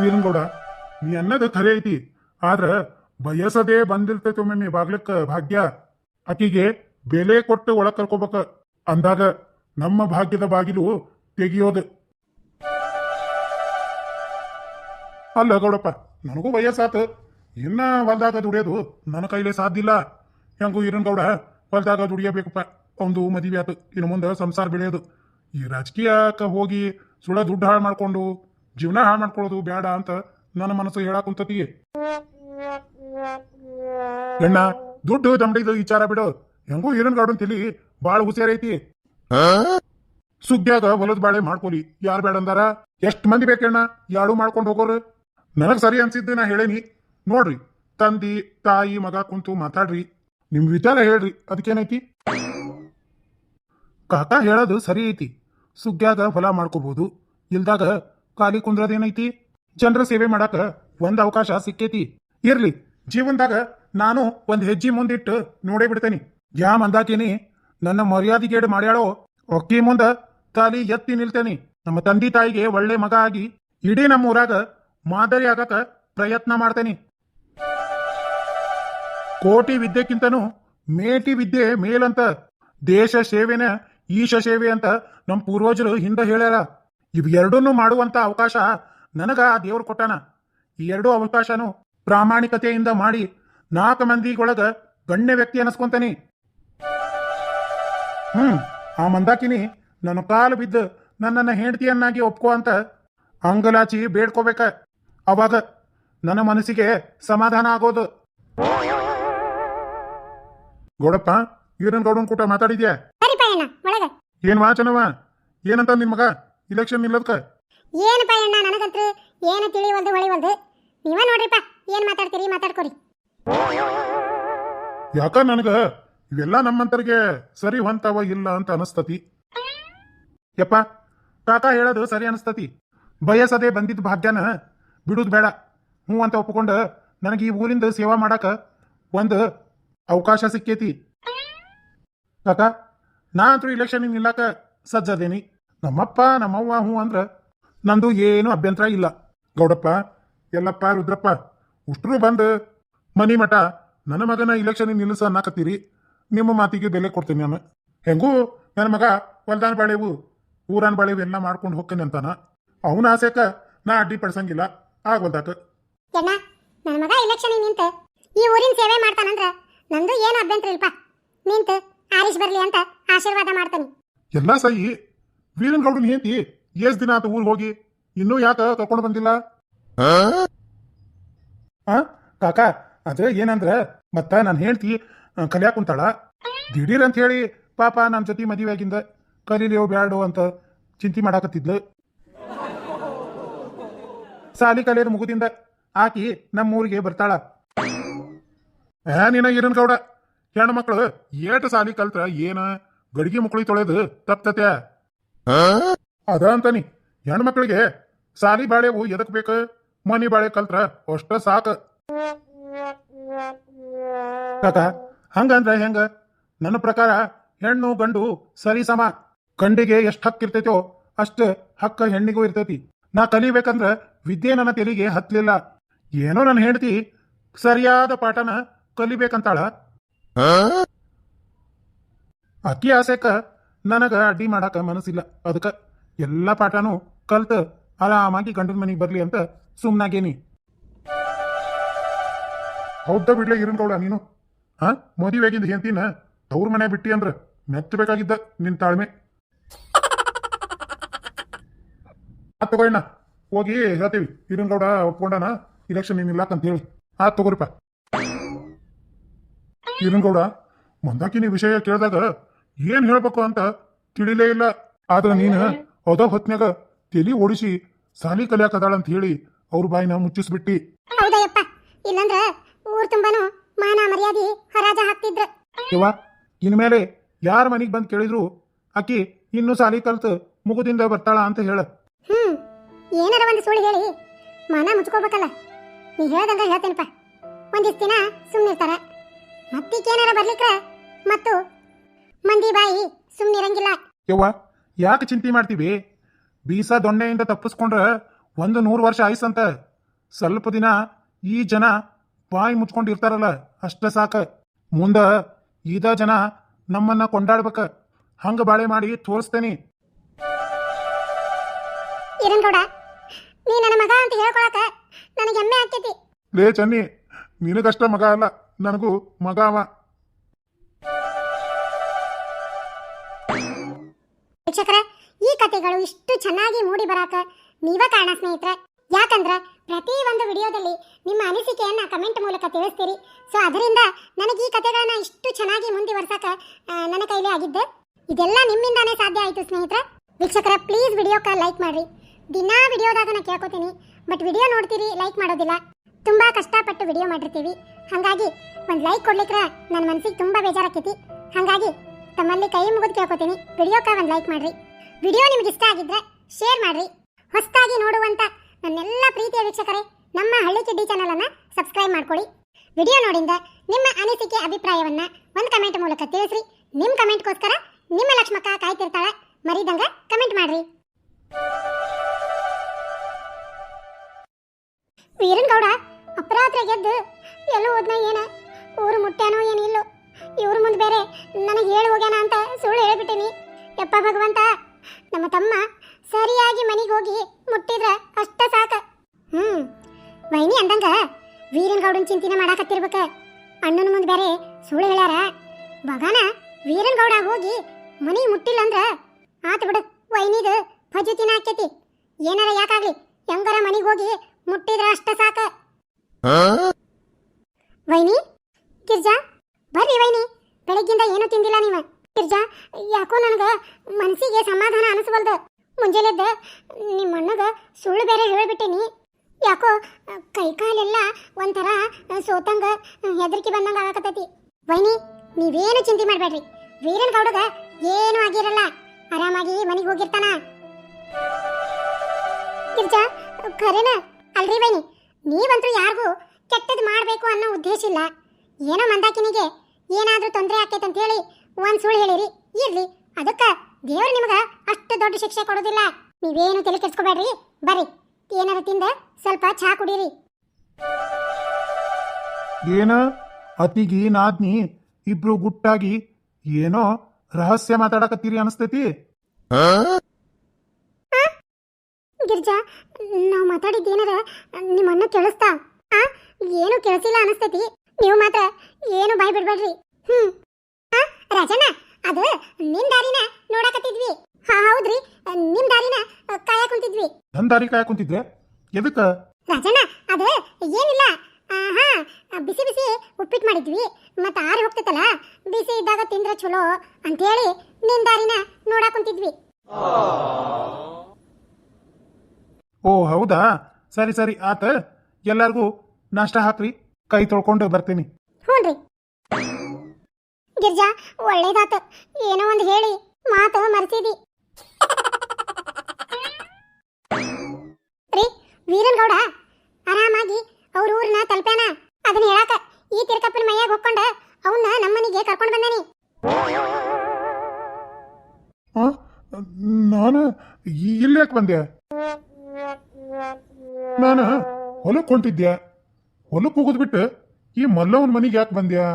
ವೀರನ್ಗೌಡ, ನೀ ಅನ್ನದ ಖರೆ ಐತಿ. ಆದ್ರ ಬಯಸದೇ ಬಂದಿರ್ತೈತಿ ಒಮ್ಮೆ ಬಾಗ್ಲಕ್ಕ ಭಾಗ್ಯ. ಆಕಿಗೆ ಬೆಲೆ ಕೊಟ್ಟು ಒಳಗ್ ಕರ್ಕೋಬೇಕ. ಅಂದಾಗ ನಮ್ಮ ಭಾಗ್ಯದ ಬಾಗಿಲು ತೆಗಿಯೋದು. ಅಲ್ಲ ಗೌಡಪ್ಪ, ನನಗೂ ವಯಸ್ಸಾತು. ಇನ್ನ ಹೊಲ್ದಾಗ ದುಡಿಯೋದು ನನ್ನ ಕೈಲೇ ಸಾಧ್ಯ ಇಲ್ಲ. ಹೆಂಗು ಇರನ್ ಗೌಡ ಹೊಲ್ದಾಗ ದುಡಿಯಬೇಕಪ್ಪ. ಒಂದು ಮದುವೆ ಆತು. ಇನ್ನು ಮುಂದೆ ಸಂಸಾರ ಬೆಳೆಯೋದು. ಈ ರಾಜಕೀಯಕ್ಕೆ ಹೋಗಿ ಸುಳ ದುಡ್ಡು ಹಾಳು ಮಾಡ್ಕೊಂಡು ಜೀವನ ಹಾಳು ಮಾಡ್ಕೊಳ್ಳೋದು ಬೇಡ ಅಂತ ನನ್ನ ಮನಸ್ಸು ಹೇಳಕ್ ಕುಂತತಿ. ಎಣ್ಣ ದುಡ್ಡು ದಮ್ಡಿದ ವಿಚಾರ ಬಿಡು. ಹೆಂಗೂ ಏನನ್ ಗಾಡು ತಿಳಿ ಬಾಳ ಹುಷಾರೈತಿ ಸುಗ್ಗ್ಯಾಗ ಹೊಲದ ಬಾಳೆ ಮಾಡ್ಕೊಲಿ. ಯಾರು ಬೇಡ ಅಂದಾರ? ಎಷ್ಟ್ ಮಂದಿ ಬೇಕಣ್ಣ? ಯಾರು ಮಾಡ್ಕೊಂಡು ಹೋಗೋರು? ನನಗ್ ಸರಿ ಅನ್ಸಿದ್ದು ನಾ ಹೇಳೇನಿ. ನೋಡ್ರಿ ತಂದಿ ತಾಯಿ ಮಗ ಕುಂತು ಮಾತಾಡ್ರಿ. ನಿಮ್ ವಿಚಾರ ಹೇಳ್ರಿ ಅದಕ್ಕೇನೈತಿ? ಕಾಕಾ ಹೇಳೋದು ಸರಿ ಐತಿ. ಸುಗ್ಗ್ಯಾಗ ಹೊಲ ಮಾಡ್ಕೋಬಹುದು ಇಲ್ದಾಗ ಖಾಲಿ ಕುಂದ್ರದೇನೈತಿ? ಜನರ ಸೇವೆ ಮಾಡಾಕ ಒಂದ್ ಅವಕಾಶ ಸಿಕ್ಕೈತಿ. ಇರ್ಲಿ, ಜೀವನದಾಗ ನಾನು ಒಂದ್ ಹೆಜ್ಜೆ ಮುಂದಿಟ್ಟು ನೋಡೇ ಬಿಡ್ತೇನಿ. ಯಾ ಮಂದಾಕೇನಿ, ನನ್ನ ಮರ್ಯಾದಿಗೇಡು ಮಾಡ್ಯಾಳೋ, ಒಕ್ಕಿ ಮುಂದ ತಾಲಿ ಎತ್ತಿ ನಿಲ್ತೇನಿ. ನಮ್ಮ ತಂದೆ ತಾಯಿಗೆ ಒಳ್ಳೆ ಮಗ ಆಗಿ ಇಡೀ ನಮ್ಮ ಊರಾಗ ಮಾದರಿ ಆಗಕ ಪ್ರಯತ್ನ ಮಾಡ್ತೇನಿ. ಕೋಟಿ ವಿದ್ಯೆಕ್ಕಿಂತನೂ ಮೇಟಿ ವಿದ್ಯೆ ಮೇಲಂತ ದೇಶ ಸೇವೆನ ಈಶ ಸೇವೆ ಅಂತ ನಮ್ಮ ಪೂರ್ವಜರು ಹಿಂದೆ ಹೇಳ್ಯಾರ. ಇವ್ ಎರಡನ್ನೂ ಮಾಡುವಂತ ಅವಕಾಶ ನನಗ ಆ ದೇವ್ರು ಕೊಟ್ಟಾನ. ಈ ಎರಡು ಅವಕಾಶನು ಪ್ರಾಮಾಣಿಕತೆಯಿಂದ ಮಾಡಿ ನಾಲ್ಕು ಮಂದಿಗೊಳಗ ಗಣ್ಯ ವ್ಯಕ್ತಿ ಅನಸ್ಕೊಂತಾನಿ. ಹ್ಮ್ ಆ ಮಂದಾಕಿನಿ ನನ್ನ ಕಾಲು ಬಿದ್ದು ನನ್ನನ್ನ ಹೆಂಡತಿಯನ್ನಾಗಿ ಒಪ್ಕೋ ಅಂತ ಅಂಗಲಾಚಿ ಬೇಡ್ಕೋಬೇಕ. ಅವಾಗ ನನ್ನ ಮನಸ್ಸಿಗೆ ಸಮಾಧಾನ ಆಗೋದು. ಗೌಡಪ್ಪ ಈರನ್ ಗೌಡನ್ ಕೂಟ ಮಾತಾಡಿದ್ಯಾ? ಏನ್ ವಾಚನವ? ಏನಂತ ನಿನ್ ಮಗ? ಇಲೆಕ್ಷನ್ ನಿಲ್ಲದಕ ಏನಪ್ಪ ಅಣ್ಣ ನನಗಂತ್ರಿ? ಏನು ತಿಳಿವಲ್ದು ಹೊಳಿವಲ್ದು ನೀವ ನೋಡ್ರಿಪ್ಪ ಏನು ಮಾತಾಡ್ತೀರಿ ಮಾತಾಡ್ಕೊರಿ. ಯಾಕ ನನಗ? ಇವೆಲ್ಲ ನಮ್ಮಂತರಿಗೆ ಸರಿ ಹೊಂತಾವ ಇಲ್ಲ ಅಂತ ಅನಸ್ತತಿ. ಯಪ್ಪ ಕಾಕ ಹೇಳೋದು ಸರಿ ಅನಸ್ತತಿ. ಬಯಸದೆ ಬಂದಿದ್ದ ಭಾಗ್ಯನ ಬಿಡುದು ಬೇಡ. ಹ್ಞೂ ಅಂತ ಒಪ್ಪಿಕೊಂಡು ನನಗೆ ಈ ಊರಿಂದ ಸೇವಾ ಮಾಡಕ ಒಂದು ಅವಕಾಶ ಸಿಕ್ಕೇತಿ. ಕಾಕ ನಾ ಅಂತೂ ಇಲೆಕ್ಷನ್ ನಿಲ್ಲಾಕ ಸಜ್ಜದೇನಿ. ನಮ್ಮಪ್ಪ ನಮ್ಮವ್ವ ಹ್ಞೂ ಅಂದ್ರ ನಂದು ಏನು ಅಭ್ಯಂತರ ಇಲ್ಲ. ಗೌಡಪ್ಪ ಎಲ್ಲಪ್ಪ ರುದ್ರಪ್ಪ ಉಷ್ಟ್ರು ಬಂದು ಮನಿ ಮಠ ನನ್ನ ಮಗನ ಇಲೆಕ್ಷನ್ ನಿಲ್ಲಿಸ ಅನ್ನಾಕತ್ತೀರಿ. ನಿಮ್ಮ ಮಾತಿಗೆ ಬೆಲೆ ಕೊಡ್ತೀನಿ ನಾನು. ಹೆಂಗೂ ನನ್ನ ಮಗ ಹೊಲ್ದಾನ ಬಾಳೆವು ಊರಾನ್ ಬಾಳೆವು ಎಲ್ಲ ಮಾಡ್ಕೊಂಡು ಹೋಗ್ತೀನಿ ಅಂತಾನ. ಅವನ ಆಸೆಕ ನಾ ಅಡ್ಡಿ ಪಡಿಸಂಗಿಲ್ಲ. ಆಗ್ವಲ್ದಾಕ ಅಣ್ಣ ನನ್ನ ಮಗ ಇಲೆಕ್ಷನ್ ನಿಂತ ಈ ಊರಿನ ಸೇವೆ ಮಾಡ್ತಾನಂದ್ರ ನಂದು ಏನು ಅಭ್ಯಂತರ ಇಲ್ಪ? ನಿಂತ ಆರಿಸ್ ಬರ್ಲಿ ಅಂತ ಆಶೀರ್ವಾದ ಮಾಡ್ತಾನೆ. ಎಲ್ಲ ಸೈ ವೀರನ್ ಗೌಡನ್ ಹೇಂತಿ ಎಷ್ಟ್ ದಿನ ಆತ ಊರಿಗೆ ಹೋಗಿ ಇನ್ನೂ ಯಾಕ ಕರ್ಕೊಂಡು ಬಂದಿಲ್ಲ? ಆ? ಕಾಕ ಅದ ಏನಂದ್ರ ಮತ್ತ ನಾನು ಹೇಳ್ತಿ ಕಲಿಯಾಕ ಕುಂತಾಳ. ದಿಢೀರ್ ಅಂತ ಹೇಳಿ ಪಾಪ ನನ್ನ ಜೊತೆ ಮದುವೆಯಾಗಿಂದ ಕಲೀಲಿಯೋ ಬ್ಯಾಡೋ ಅಂತ ಚಿಂತೆ ಮಾಡಾಕತ್ತಿದ್ಲು. ಸಾಲಿ ಕಲಿಯೋದು ಮುಗುದಿಂದ ಆಕಿ ನಮ್ಮ ಊರಿಗೆ ಬರ್ತಾಳ. ಏ ನೀನ ಇರನ್ ಗೌಡ ಹೆಣ್ಣು ಮಕ್ಕಳು ಏಟು ಸಾಲಿ ಕಲ್ತ್ರ ಏನ ಗಡಿಗೆ ಮುಕ್ಕಳಿ ತೊಳೆದು ತಪ್ತತೆ ಅದ ಅಂತಾನಿ. ಹೆಣ್ಮಕ್ಳಿಗೆ ಸಾಲಿ ಬಾಳೆವು ಎದಕ್ ಬೇಕ? ಮನಿ ಬಾಳೆ ಕಲ್ತ್ರ ಅಷ್ಟ ಸಾಕ. ಕಾಕ ಹಂಗಂದ್ರ ಹೆಂಗ? ನನ್ನ ಪ್ರಕಾರ ಹೆಣ್ಣು ಗಂಡು ಸರಿ ಸಮ. ಗಂಡಿಗೆ ಎಷ್ಟು ಹಕ್ಕು ಇರ್ತೈತೋ ಅಷ್ಟ ಹಕ್ಕ ಹೆಣ್ಣಿಗೂ ಇರ್ತೈತಿ. ನಾ ಕಲಿಬೇಕಂದ್ರ ವಿದ್ಯೆ ನನ್ನ ತೆಲಿಗೆ ಹತ್ಲಿಲ್ಲ. ಏನೋ ನನ್ನ ಹೆಂಡತಿ ಸರಿಯಾದ ಪಾಠನ ಕಲಿಬೇಕಂತಾಳ. ಅಕ್ಕಿ ಆಸೆಕ ನನಗ ಅಡ್ಡಿ ಮಾಡಾಕ ಮನಸ್ಸಿಲ್ಲ. ಅದಕ್ಕ ಎಲ್ಲ ಪಾಠನೂ ಕಲ್ತ ಆರಾಮಾಗಿ ಗಂಡನ ಮನೆಗೆ ಬರ್ಲಿ ಅಂತ ಸುಮ್ನಾಗೇನಿ. ಹೌದ ಬಿಡ್ಲೆ ಇರನ್ಗೌಡ ನೀನು? ಹಾ ಮದುವೆಗಿಂದ ಹೆಂತಿನ ತವ್ರ ಮನೆ ಬಿಟ್ಟಿ ಅಂದ್ರ ಮೆಚ್ಚಬೇಕಾಗಿದ್ದ ನಿನ್ ತಾಳ್ಮೆ. ಆತ್ ತಗೋಣ ಹೋಗಿ ಹೇಳ್ತೀವಿ. ಹಿರನ್ಗೌಡ ಒಪ್ಕೊಂಡನ ಇಲೆಕ್ಷನ್ ಏನಿಲ್ಲ ಅಂತ ಹೇಳಿ. ಆ ತಗೋರಿಪ್ಪ. ಗೌಡ ಮಂದಾಕಿನಿ ವಿಷಯ ಕೇಳಿದಾಗ ಏನ್ ಹೇಳ್ಬೇಕು ಅಂತ ತಿಳಿಲೇ ಇಲ್ಲ. ಆದ್ರ ನೀನು ಹೋದ? ಹೊತ್ನ್ಯಾಗ ತಲಿ ಓಡಿಸಿ ಸಾಲಿ ಕಲಿಯಾಕದಾಳ ಅಂತ ಹೇಳಿ ಅವ್ರ ಬಾಯಿನ ಮುಚ್ಚಿಸ್ಬಿಟ್ಟಿ. ಹೌದಯ್ಯಪ್ಪ. ಇಲ್ಲಂದ್ರ ಊರ್ ತುಂಬಾನು ಮಾನ ಮರ್ಯಾದೆ ಹರಾಜ ಹಾಕ್ತಿದ್ರ. ಇವ ಇನ್ಮೇಲೆ ಯಾರ ಮನೆಗೆ ಬಂದು ಕೇಳಿದ್ರು ಅಕ್ಕಿ ಇನ್ನು ಸಾಲಿ ಕಲ್ತು ಮುಗುದಿಂದ ಬರ್ತಾಳ ಅಂತ ಹೇಳ. ಹ್ಮ್ ಏನಾರ ಒಂದು ಸುಳ್ಳು ಹೇಳಿ ಮಾನ ಮುಚ್ಕೋಬೇಕಲ್ಲ. ನೀ ಹೇಳ್ದಂಗ ಹೇಳ್ತೇನಪ್ಪ. ಒಂದಿಷ್ಟು ದಿನ ಸುಮ್ಮನಿರ್ತಾರ ಮತ್ತೀಕೇನಾರ ಬರ್ಲಿಕ್ಕ ಮತ್ತು ಮಂದಿ ಬಾಯಿ ಸುಮ್ಮನಿರಂಗಿಲ್ಲ ಯವ್ವ ಯಾಕೆ ಚಿಂತೆ ಮಾಡ್ತೀವಿ? ಬೀಸ ದೊಣ್ಣೆಯಿಂದ ತಪ್ಪಿಸ್ಕೊಂಡ್ರ ಒಂದು ನೂರು ವರ್ಷ ಆಯ್ಸಂತ ಸ್ವಲ್ಪ ದಿನ ಈ ಜನ ಬಾಯಿ ಮುಚ್ಕೊಂಡಿರ್ತಾರಲ್ಲ ಅಷ್ಟ ಸಾಕ. ಮುಂದ ಇದ ಜನ ನಮ್ಮನ್ನ ಕೊಂಡಾಡ್ಬೇಕ. ಹಂಗ ಬಾಳೆ ಮಾಡಿ ತೋರಿಸ್ತೇನೆ. ಈರನ್ಗೌಡ ನೀ ನನ್ನ ಮಗ ಅಂತ ಹೇಳ್ಕೊಳಕ ನನಗೆ ಹೆಮ್ಮೆ ಆಗ್ತೈತಿ. ಲೇ ಚನ್ನಿ ನಿನಗಷ್ಟ ಮಗ ಅಲ್ಲ ನನಗೂ ಮಗ ಅವ. ಕಥೆಗಳು ಇಷ್ಟು ಚೆನ್ನಾಗಿ ಮೂಡಿ ಬರಾಕ ನೀವ ಕಾರಣ ಸ್ನೇಹಿತರೆ. ಯಾಕಂದ್ರ ಪ್ರತಿ ಒಂದು ವಿಡಿಯೋದಲ್ಲಿ ನಿಮ್ಮ ಅನಿಸಿಕೆಯನ್ನ ಕಮೆಂಟ್ ಮೂಲಕ ತಿಳಿಸ್ತೀರಿ. ಸೊ ಅದರಿಂದ ನನಗೆ ಈ ಕಥೆಗಳನ್ನ ಇಷ್ಟು ಚೆನ್ನಾಗಿ ಮುಂದುವರ್ಸಕ ನನ್ನ ಕೈಲಿ ಆಗಿದ್ದೆ ಇದೆಲ್ಲ ನಿಮ್ಮಿಂದಾನೇ ಸಾಧ್ಯ ಆಯ್ತು ಸ್ನೇಹಿತರೆ. ವೀಕ್ಷಕರ ಪ್ಲೀಸ್ ವಿಡಿಯೋಕ ಲೈಕ್ ಮಾಡ್ರಿ. ದಿನಾ ವಿಡಿಯೋದಾಗ ನಾ ಕೇಳ್ಕೊತೀನಿ ಬಟ್ ವಿಡಿಯೋ ನೋಡ್ತೀರಿ ಲೈಕ್ ಮಾಡೋದಿಲ್ಲ. ತುಂಬಾ ಕಷ್ಟಪಟ್ಟು ವಿಡಿಯೋ ಮಾಡಿರ್ತೀವಿ. ಹಾಗಾಗಿ ಒಂದು ಲೈಕ್ ಕೊಡ್ಲಿಕ್ಕೆ ನನ್ನ ಮನಸ್ಸಿಗೆ ತುಂಬಾ ಬೇಜಾರಾಕೈತಿ ಹಾಗಾಗಿ ತಮ್ಮಲ್ಲಿ ಕೈ ಮುಗಿದು ಕೇಳ್ಕೊತೀನಿ, ವಿಡಿಯೋಕ ಒಂದು ಲೈಕ್ ಮಾಡ್ರಿ. ವಿಡಿಯೋ ನಿಮ್ಗೆ ಇಷ್ಟ ಆಗಿದ್ರೆ ಶೇರ್ ಮಾಡ್ರಿ. ಹೊಸದಾಗಿ ನೋಡುವಂತ ನನ್ನೆಲ್ಲ ಪ್ರೀತಿಯ ವೀಕ್ಷಕರೇ, ನಮ್ಮ ಹಳ್ಳಿ ಕಿಡ್ಡಿ ಚಾನಲ್ ಅನ್ನ ಸಬ್ಸ್ಕ್ರೈಬ್ ಮಾಡ್ಕೊಳ್ಳಿ ವಿಡಿಯೋ ನೋಡಿಂದ ನಿಮ್ಮ ಅನಿಸಿಕೆ, ಅಭಿಪ್ರಾಯವನ್ನ ಒಂದು ಕಮೆಂಟ್ ಮೂಲಕ ತಿಳಿಸ್ರಿ. ನಿಮ್ಮ ಕಮೆಂಟ್ಗೋಸ್ಕರ ನಿಮ್ಮ ಲಕ್ಷ್ಮಕ್ಕ ಕಾಯ್ತಿರ್ತಾಳೆ. ಮರಿದಂಗ ಕಮೆಂಟ್ ಮಾಡ್ರಿ. ವೀರನ್ಗೌಡ ಅಪರಾತ್ರ ಗೆದ್ದು ಎಲ್ಲೋ ಹೋದ್ನ ಏನ? ಊರು ಮುಟ್ಟ್ಯಾನೋ ಏನಿಲ್ಲೋ? ಇವ್ರ ಮುಂದೆ ಬೇರೆ ನನಗೆ ಹೇಳಿ ಹೋಗ್ಯಾನ ಅಂತ ಸುಳ್ಳು ಹೇಳ್ಬಿಟ್ಟಿನಿ. ಯಪ್ಪ ಭಗವಂತ ನಮ್ಮ ತಮ್ಮ ಸರಿಯಾಗಿ ಮನೆಗೆ ಹೋಗಿ ಮುಟ್ಟಿದ್ರ ಅಷ್ಟ ಸಾಕ. ಹ್ಮ್ ವೈನಿ ಅಂದಂಗ ವೀರನ್ಗೌಡನ್ ಚಿಂತನೆ ಮಾಡಾಕತ್ತಿರ್ಬೇಕ. ಅಣ್ಣನ ಮುಂದೆ ಬೇರೆ ಸುಳ್ಳು ಹೇಳ್ಯಾರ. ಬಗಾನ ವೀರನ್ಗೌಡ ಹೋಗಿ ಮನಿ ಮುಟ್ಟಿಲ್ಲ ಅಂದ್ರ ಆತ ಬಿಡು ವೈನಿದು ಫಜುತಿನ ಆಕೈತಿ ಏನಾರ ಯಾಕಾಗ್ಲಿ ಹೆಂಗಾರ ಮನಿಗೆ ಹೋಗಿ ಮುಟ್ಟಿದ್ರ ಅಷ್ಟ ಸಾಕ. ವೈನಿ ಗಿರ್ಜಾ ಬರ್ರಿ ವೈನಿ ಬೆಳಗ್ಗಿಂದ ಏನು ತಿಂದಿಲ್ಲ ನೀವ ಗಿರ್ಜಾ ಯಾಕೋ ನನಗ ಮನಸ್ಸಿಗೆ ಸಮಾಧಾನ ಅನಿಸಬಲ್ದ ಮುಂಜಾನೆದ್ದ ನಿಮ್ಮ ಅಣ್ಣಗ ಸುಳ್ಳು ಬೇರೆ ಹೇಳಿಬಿಟ್ಟೇನಿ. ಯಾಕೋ ಕೈ ಕಾಲೆಲ್ಲ ಒಂಥರ ಸೋತಂಗ ಹೆದರಿಕೆ ಬಂದಂಗೆ ಆಗಕತ್ತೈತಿ. ವೈನಿ, ನೀವೇನು ಚಿಂತೆ ಮಾಡಬೇಡ್ರಿ. ವೀರನ್ ಗೌಡಗ ಏನು ಆಗಿರಲ್ಲ. ಆರಾಮಾಗಿ ಮನೆಗೆ ಹೋಗಿರ್ತಾನ. ಗಿರ್ಜಾ, ಖರೇನ? ಅಲ್ರಿ ಬೈನಿ ನೀವಂತೂ ಯಾರಿಗೂ ಕೆಟ್ಟದ್ದು ಮಾಡಬೇಕು ಅನ್ನೋ ಉದ್ದೇಶ ಇಲ್ಲ. ಏನೋ ಮಂದಾಕಿನಿಗೆ ಏನಾದರೂ ತೊಂದರೆ ಆಕೈತೆ ಅಂತ ಹೇಳಿ ಒಂದು ಸುಳ್ಳು ಹೇಳಿರಿ. ಇರ್ಲಿ. ಅದಕ್ಕ ದೇವ್ರು ನಿಮಗ ಅಷ್ಟು ದೊಡ್ಡ ಶಿಕ್ಷೆ ಕೊಡೋದಿಲ್ಲ. ನೀವೇನು ತಲೆ ಕೆಡ್ಸ್ಕೊಬೇಡ್ರಿ. ಬರ್ರಿ. ಏನಾರ ತಿಂದ ಸ್ವಲ್ಪ ಚಹಾ ಕುಡೀರಿ. ಏನ? ಅತಿಗಿ ನಾದ್ನಿ ಇಬ್ರು ಗುಟ್ಟಾಗಿ ಏನೋ ರಹಸ್ಯ ಮಾತಾಡಕತ್ತೀರಿ ಅನಸ್ತೈತಿ? ಗಿರ್ಜಾ ನಾವು ಮಾತಾಡಿದ್ದೇನಾರ ನಿಮ್ಮ ಅಣ್ಣ ಕೇಳಿಸ್ತಾ? ಆ? ಏನು ಕೇಳಿಸಿಲ್ಲ ಅನಸ್ತೈತಿ. ನೀವು ಮಾತ್ರ ಏನು ಬಾಯ್ ಬಿಡ್ಬೇಡ್ರಿ ಹ್ಮ್. ಆ ರಾಜಣ್ಣ ಅದು ನಿಮ್ ದಾರಿನ ನೋಡಕತ್ತಿದ್ವಿ. ಹಾ ಹೌದ್ರಿ. ನಿಮ್ ದಾರಿನ ಕಾಯಕ್ ಕುಂತಿದ್ವಿ. ನನ್ ದಾರಿ ಕಾಯ ಕುಂತಿದ್ರೆ? ಎದಕ್ಕ? ರಾಜಣ್ಣ ಅದು ಏನಿಲ್ಲ. ಹಾ ಬಿಸಿ ಬಿಸಿ ಉಪ್ಪಿಟ್ಟು ಮಾಡಿದ್ವಿ. ಮತ್ತೆ ಆರಿ ಹೋಗ್ತೈತಲ್ಲ ಬಿಸಿ ಇದ್ದಾಗ ತಿಂದ್ರೆ ಚಲೋ ಅಂತ ಹೇಳಿ ನಿನ್ ದಾರಿನ ನೋಡಕ್ ಕುಂತಿದ್ವಿ. ಓ ಹೌದಾ? ಸರಿ ಸರಿ ಆತ. ಎಲ್ಲಾರ್ಗೂ ನಾಷ್ಟ ಹಾಕ್ರಿ. ಕೈ ತೊಳ್ಕೊಂಡು ಬರ್ತೀನಿ. ಗಿರ್ಜಾ, ಒಳ್ಳೇದಾತ. ಏನೋ ಒಂದು ಹೇಳಿ, ಮಾತು ಮರ್ಸಿದಿ. ರೀ, ವೀರನ್ಗೌಡ, ಆರಾಮಾಗಿ ಅವ್ರ ಊರ್ನ ತಲುಪ್ಯಾನ? ಅದನ್ನ ಹೇಳಾಕ ಈ ತಿರ್ಕಪ್ಪನ ಮೈಯಾಗ ಹೊಕ್ಕೊಂಡ ಅವನ್ನ ನಮ್ಮನಿಗೆ ಕರ್ಕೊಂಡು ಬಂದಾನಿ. ನಾನು ಇಲ್ಲಿ ಯಾಕೆ ಬಂದೆ? ನಾನು ಹೊಲಕ್ಕೆ ಹೊಂಟಿದ್ದೆ ಹೊಲಕ್ಕೆ ಹೋಗೋದ್ಬಿಟ್ಟು ಈ ಮಲ್ಲವನ ಮನೆಗೆ ಯಾಕೆ ಬಂದ್ಯಾ?